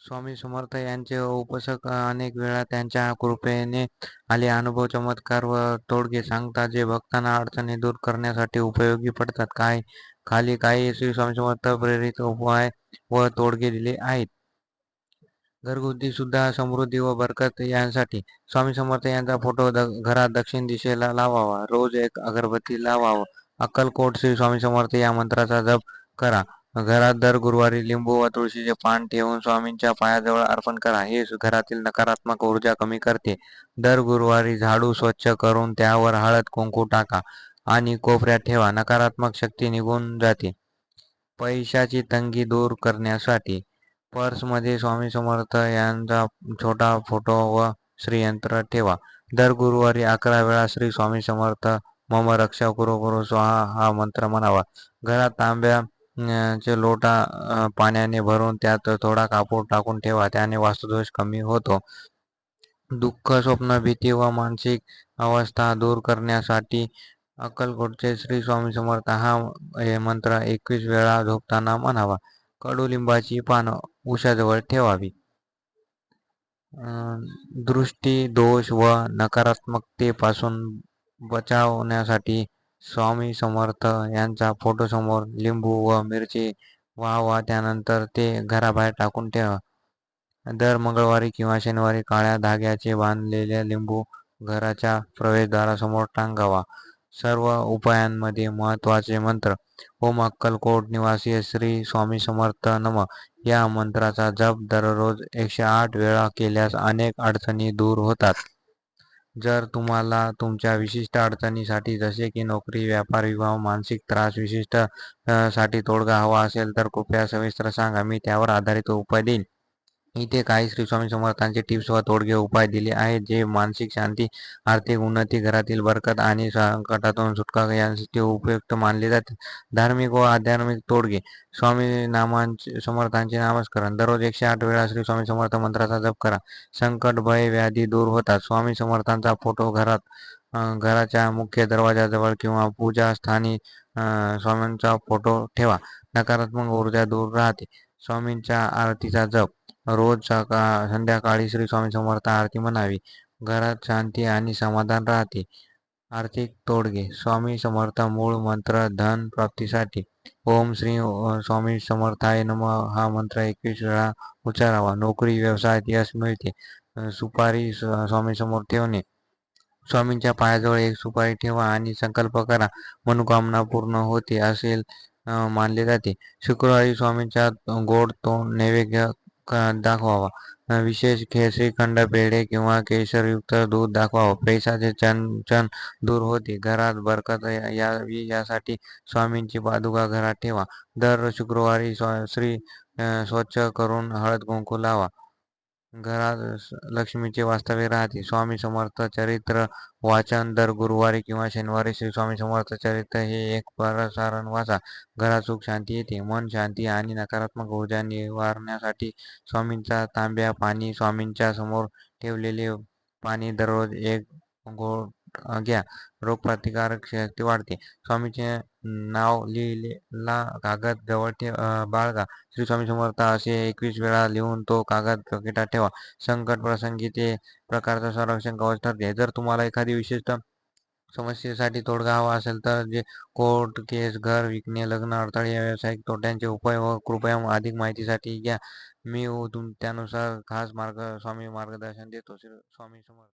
स्वामी समर्थ यांचे उपासक अनेक वेळा त्यांच्या कृपेने आले. अनुभव चमत्कार व तोडगे सांगतात जे भक्तांना अडचणी दूर करण्यासाठी उपयोगी पडतात. काय खाली काही श्री स्वामी समर्थ प्रेरित उपाय व तोडगे दिले आहेत. घरगुती सुद्धा समृद्धी व बरकत यांसाठी स्वामी समर्थ यांचा फोटो घरात दक्षिण दिशेला लावावा. रोज एक अगरबत्ती लावावा. अक्कलकोट श्री स्वामी समर्थ या मंत्राचा जप करा. घरात दर गुरुवारी लिंबू व तुळशीचे पान ठेवून स्वामींच्या पायाजवळ अर्पण करा. हे घरातील नकारात्मक ऊर्जा कमी करते. दर गुरुवारी झाडू स्वच्छ करून त्यावर हळद कुंकू टाका आणि कोपऱ्यात ठेवा. नकारात्मक शक्ती निघून जाते. पैशाची तंगी दूर करण्यासाठी पर्समध्ये स्वामी समर्थ यांचा छोटा फोटो व श्रीयंत्र ठेवा. दर गुरुवारी अकरा वेळा श्री स्वामी समर्थ मम रक्षा गुरु गुरु स्वाहा हा मंत्र म्हणावा. घरात तांब्या चे लोटा पाण्याने भरून त्यात थोडा कापूर टाकून ठेवा त्याने वास्तुदोष कमी होतो. दुःख स्वप्न भीती व मानसिक अवस्था दूर करण्यासाठी अक्कलकोटचे श्री स्वामी समर्थ हा मंत्र एकवीस वेळा झोपताना म्हणावा. कडुलिंबाची पानं उशाजवळ ठेवावी. दृष्टी दोष व नकारात्मकतेपासून बचावण्यासाठी स्वामी समर्थ यांचा फोटोसमोर लिंबू व मिरची व्हावा त्यानंतर ते घराबाहेर टाकून ठेवा. दर मंगळवारी किंवा शनिवारी काळ्या धाग्याचे बांधलेले लिंबू घराच्या प्रवेशद्वारासमोर टांगावा. सर्व उपायांमध्ये महत्त्वाचे मंत्र ओम अक्कलकोट निवासी श्री स्वामी समर्थ नम या मंत्राचा जप दररोज एकशे आठ वेळा केल्यास अनेक अडचणी दूर होतात. जर तुम्हाला तुमच्या विशिष्ट अडचणीसाठी जसे की नोकरी व्यापार विवाह मानसिक त्रास विशिष्टसाठी तोडगा हवा असेल तर कृपया सविस्तर सांगा. मी त्यावर आधारित उपाय देईन. इथे काही श्री स्वामी समर्थांचे टिप्स व तोडगे उपाय दिले आहेत जे मानसिक शांती आर्थिक उन्नती घरातील बरकत आणि संकटातून सुटका यांसाठी उपयुक्त मानले जाते. धार्मिक व आध्यात्मिक तोडगे. स्वामी नामांचे समर्थांचे नामस्करण. दररोज एकशे आठ वेळा श्री स्वामी समर्थ मंत्राचा जप करा. संकट भय व्याधी दूर होतात. स्वामी समर्थांचा फोटो घरात घराच्या मुख्य दरवाजाजवळ किंवा पूजा स्थानी स्वामींचा फोटो ठेवा. नकारात्मक ऊर्जा दूर राहते. स्वामींच्या आरतीचा जप. रोज सकाळ संध्याकाळी श्री स्वामी समर्थ आरती म्हणावी. घरात शांती आणि समाधान राहते. आर्थिक तोडगे. स्वामी समर्थ मूळ मंत्र धन प्राप्तीसाठी. ओम श्री स्वामी समर्थाय नम. हा मंत्र एकवीस वेळा उच्चारावा. नोकरी व्यवसायात यश मिळते. सुपारी स्वामी समोर ठेवणे. स्वामींच्या पायाजवळ एक सुपारी ठेवा आणि संकल्प करा. मनोकामना पूर्ण होते असेल मानले जाते. शुक्रवारी स्वामींच्या गोड तोंड नैवेद्य दाखवावा? विशेष खे श्रीखंड पेढे किंवा केशरयुक्त दूध दाखवावं. पैशाचे चणचण दूर होते. घरात बरकत यावी यासाठी स्वामींची पादुका घरात ठेवा. दर शुक्रवारी श्री स्वच्छ करून हळद कुंकू लावा. घरात लक्ष्मीचे वास्तव्य राहते. स्वामी समर्थ चरित्र वाचन दर गुरुवारी किंवा शनिवारी श्री स्वामी समर्थ चरित्र हे एक प्रसारण वाचा. घरात सुख शांती येते. मन शांती आणि नकारात्मक ऊर्जा निवारण्यासाठी स्वामींचा तांब्या पाणी स्वामींच्या समोर ठेवलेले पाणी दररोज एक घोट घ्या. रोगप्रतिकारक शक्ती वाढते. स्वामीचे नाव लिहिलेला कागद जवळ ठेव बाळगा श्री स्वामी समर्थ असे एकवीस वेळा लिहून तो कागद पकिटात ठेवा. संकट प्रसंगी ते प्रकारचं संरक्षण कवच ठरते. जर तुम्हाला एखादी विशिष्ट समस्येसाठी तोडगा हवा असेल तर जे कोर्ट केस घर विकणे लग्न अडथळे या व्यावसायिक तोट्यांचे उपाय व कृपया अधिक माहितीसाठी घ्या. मी तुम त्यानुसार खास मार्ग स्वामी मार्गदर्शन देतो. श्री स्वामी समर्थ.